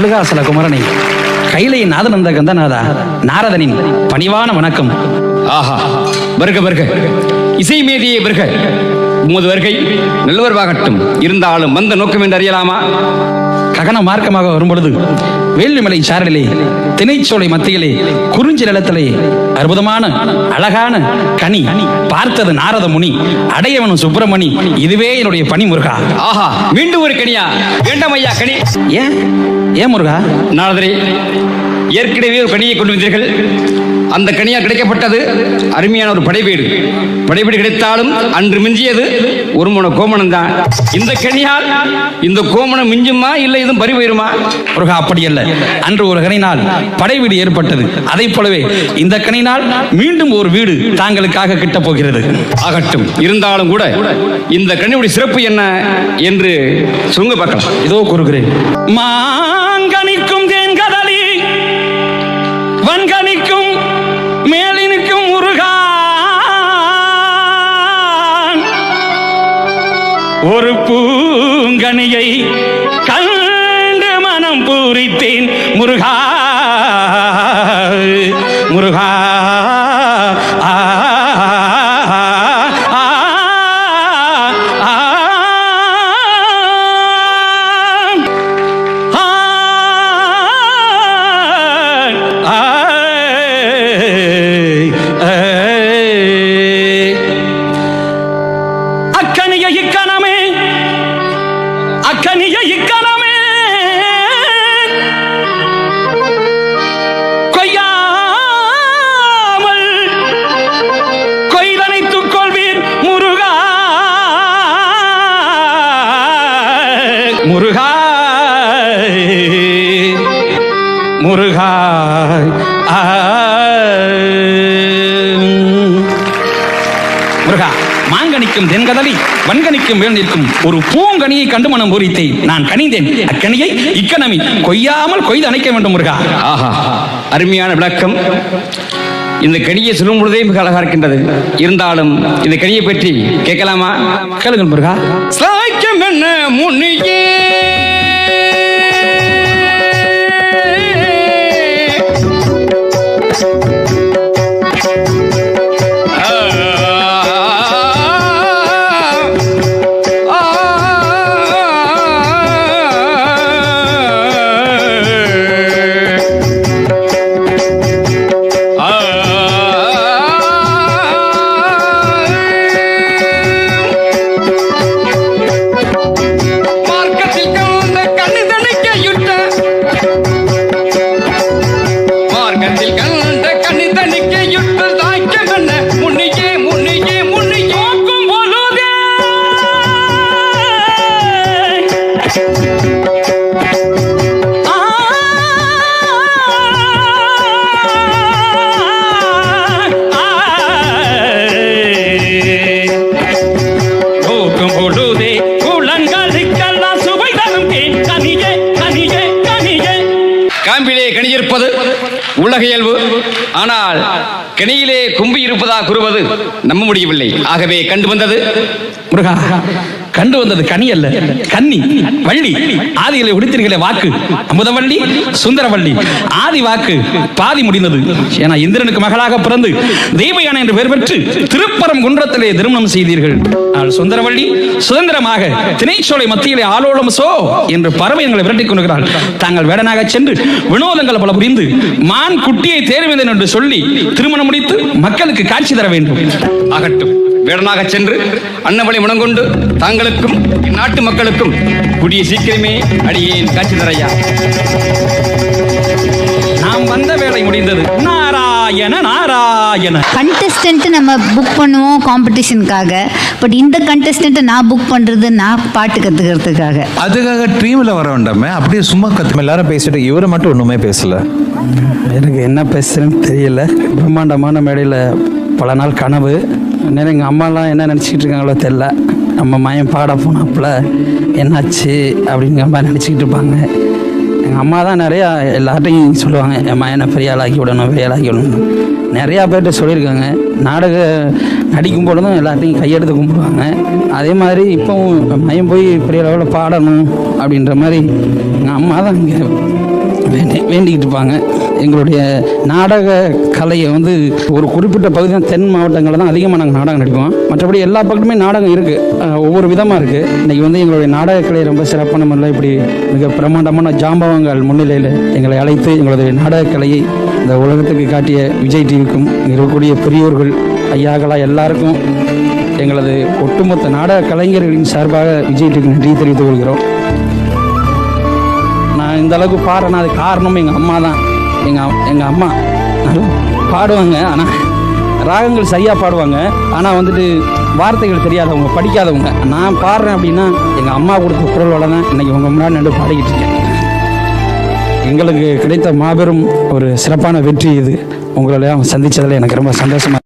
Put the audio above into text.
கழுகாசல குமரனை கைலை நாதனந்த கந்தநாதா நாரதனின் பணிவான வணக்கம். ஆஹா. வருக வருக. இசை மேதியே வருக. உமது வருகை நல்லவர்வாகட்டும் இருந்தாலும் வந்த நோக்கம் என்று அறியலாமா? ககன மார்க்கமாக வரும்பொழுது வேள்விமலை சாரலிலே திணைச்சோலை மத்தியிலே குறிஞ்சி நிலத்திலே அற்புதமான அழகான கனி பார்த்தது நாரத முனி அடையவனும் சுப்பிரமணி இதுவே என்னுடைய பணி முருகா ஆஹா மீண்டும் ஒரு கனியா? வேண்டாம் ஐயா கனி. ஏன்? ஏன் முருகா? நாரதரே ஏற்கனவே ஒரு கனியை கொண்டு வந்தீர்கள். அந்த கனியா கிடைக்கப்பட்டது அருமையான ஒரு படைவீடு. படைவீடு கிடைத்தாலும் அன்று மிஞ்சியது ஒரு முனை கோமணம் தான். இந்த கனியால் இந்த கோமணம் மிஞ்சுமா இல்லை இதுவும் பறி போயிருமா முருகா அப்படி அல்ல. அன்று ஒரு கனினால் படை வீடு ஏற்பட்டது. அதை போலவே இந்த கனினால் மீண்டும் ஒரு வீடு தாங்களுக்காக கிட்டப் போகிறது. ஆகட்டும் இருந்தாலும் கூட இந்த கனியுடைய சிறப்பு என்ன என்று சொல்லுங்க பார்க்கலாம். இதோ கூறுகிறேன். மாங்கனிக்கும் ஒரு பூங்கனியை கண்டு மனம் பூரித்தேன். முருகா முருகா. அக்கனிய இக்கணமே. அக்கனிய இக்கணமே. கொய்யாமல் கொய்தனைத்துக் கொள்வீர் முருகா. முருகா. முருகா. முருகா. மாங்கனிக்கும் தென்கதலி வன்கனிக்கும் வேண்டிருக்கும் ஒரு பூங்கனியை கண்டு மனம் பூரித்தேன் நான் கனிந்தேன். அக்கனியை இக்கனமி. கொய்யாமல் கொய்து அணைக்க வேண்டும் முருகா. ஆஹா. அருமையான விளக்கம். இந்த கனியை சொல்லும் பொழுதே மிக அழகா இருக்கின்றது. இருந்தாலும் இந்த கனியை பற்றி கேட்கலாமா? கேளுங்கள் முருகா. சாய்க்கம் என்ன முன்னியே உலக இயல்பு. ஆனால் கனியிலே கும்பி இருப்பதா கூறுவது நம்ப முடியவில்லை ஆகவே கண்டு வந்தது. முருகா கண்டு வந்தது கனி அல்ல. கன்னி வள்ளி ஆதிகளை உடுத்தீர்களே வாக்கு அமுதவள்ளி சுந்தரவள்ளி. ஆதி வாக்கு பாதி முடிந்தது. ஏன்னா இந்திரனுக்கு மகளாக பிறந்து தெய்வயானை என்று பெயர் பெற்று திருப்பரம் குன்றத்திலே திருமணம் செய்தீர்கள். ஆனால் சுந்தரவள்ளி சுதந்திரமாக திணைச்சோலை மத்தியிலே ஆலோலம் சோ என்று பறவை எங்களை விரட்டிக் கொண்டிருக்கிறாள் தாங்கள் வேடனாக சென்று வினோதங்கள் பல புரிந்து மான் குட்டியை தேர்வேந்தன் என்று சொல்லி திருமணம் முடித்து மக்களுக்கு காட்சி தர வேண்டும். ஆகட்டும். வேடனாக சென்று அன்னவளை முனங்கொண்டு தாங்களுக்கும் இந்நாட்டு மக்களுக்கும் கூடிய சீக்கிரமே அடியேன் காட்சி தரையா. நாம் வந்த வேலை முடிந்தது. நாராயண நாராயண. கண்டெஸ்டன்ட் நம்ம புக் பண்ணுவோம் காம்படிஷனுக்காக பட் இந்த கண்டெஸ்டண்ட்டை நான் புக் பண்ணுறது நான் பாட்டு கற்றுக்கிறதுக்காக அதுக்காக ட்ரீமில் வர வேண்டாமே. அப்படியே சும்மா கத்து எல்லாரும் பேசிட்டு இவரு மட்டும் ஒண்ணுமே பேசல. எனக்கு என்ன பேசுறேன்னு தெரியல. பிரம்மாண்டமான மேடையில் பல நாள் கனவு. நேரம் எங்கள் அம்மாலாம் என்ன நினச்சிக்கிட்டு இருக்காங்களோ தெரில நம்ம மயம் பாட போனாப்புல என்னாச்சு? அப்படிங்கிற மாதிரி நினச்சிக்கிட்டு இருப்பாங்க. எங்கள் அம்மா தான் நிறையா எல்லார்ட்டையும் சொல்லுவாங்க என் மயனை பெரிய ஆளாக்கி விடணும் பெரிய ஆளாக்கி விடணும். நிறையா பேர்கிட்ட சொல்லியிருக்காங்க. நாடக நடிக்கும் பொழுதும் எல்லாத்தையும் கையெடுத்து கும்பிடுவாங்க. அதே மாதிரி இப்போவும் மயம் போய் பெரிய லெவலில் பாடணும் அப்படின்ற மாதிரி எங்கள் அம்மா தான் இங்கே வேண்டி வேண்டிக்கிட்டு இருப்பாங்க எங்களுடைய நாடக கலையை வந்து ஒரு குறிப்பிட்ட பகுதி தான் தென் மாவட்டங்களில் தான் அதிகமாக நாங்கள் நாடகம் நடிப்போம். மற்றபடி எல்லா பக்கத்துமே நாடகம் இருக்குது ஒவ்வொரு விதமாக இருக்குது இன்றைக்கி வந்து எங்களுடைய நாடக கலை ரொம்ப சிறப்பான முறையில் இப்படி மிக பிரமாண்டமான ஜாம்பவங்கள் முன்னிலையில் எங்களை அழைத்து எங்களுடைய நாடக கலையை இந்த உலகத்துக்கு காட்டிய விஜய் டிவிக்கும் இருக்கக்கூடிய பெரியோர்கள் ஐயாக்களா எல்லாருக்கும் எங்களது ஒட்டுமொத்த நாடக கலைஞர்களின் சார்பாக விஜய் டிவிக்கு நன்றி தெரிவித்துக் கொள்கிறோம். நான் இந்த அளவுக்கு பாடுறேன்னா அது காரணம் எங்கள் அம்மா தான். எங்கள் எங்கள் அம்மா. பாடுவாங்க. ஆனால் ராகங்கள் சரியாக பாடுவாங்க. ஆனால் வந்துட்டு வார்த்தைகள் தெரியாதவங்க படிக்காதவங்க. நான் பாடுறேன் அப்படின்னா எங்கள் அம்மா கொடுத்த குரலோட தான் இன்றைக்கி உங்கள் முன்னாடி நின்று பாடிக்கிட்டு இருக்கேன். எங்களுக்கு கிடைத்த மாபெரும் ஒரு சிறப்பான வெற்றி இது. உங்களெல்லாம் சந்தித்ததில் எனக்கு ரொம்ப சந்தோஷமாக